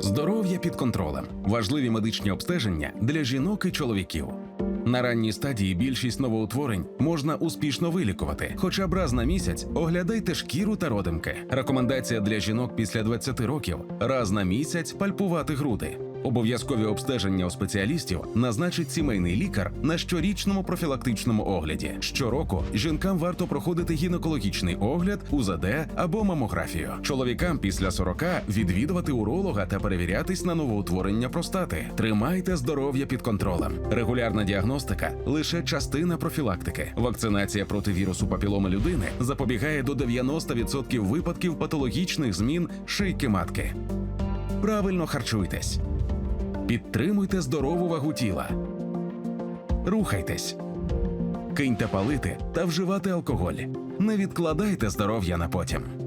Здоров'я під контролем. Важливі медичні обстеження для жінок і чоловіків. На ранній стадії більшість новоутворень можна успішно вилікувати. Хоча б раз на місяць оглядайте шкіру та родимки. Рекомендація для жінок після 20 років раз на місяць пальпувати груди. Обов'язкові обстеження у спеціалістів назначить сімейний лікар на щорічному профілактичному огляді. Щороку жінкам варто проходити гінекологічний огляд, УЗД або мамографію. Чоловікам після 40 відвідувати уролога та перевірятись на новоутворення простати. Тримайте здоров'я під контролем. Регулярна діагностика лише частина профілактики. Вакцинація проти вірусу папіломи людини запобігає до 90% випадків патологічних змін шийки матки. Правильно харчуйтесь. Підтримуйте здорову вагу тіла. Рухайтесь. Киньте палити та вживати алкоголь. Не відкладайте здоров'я на потім.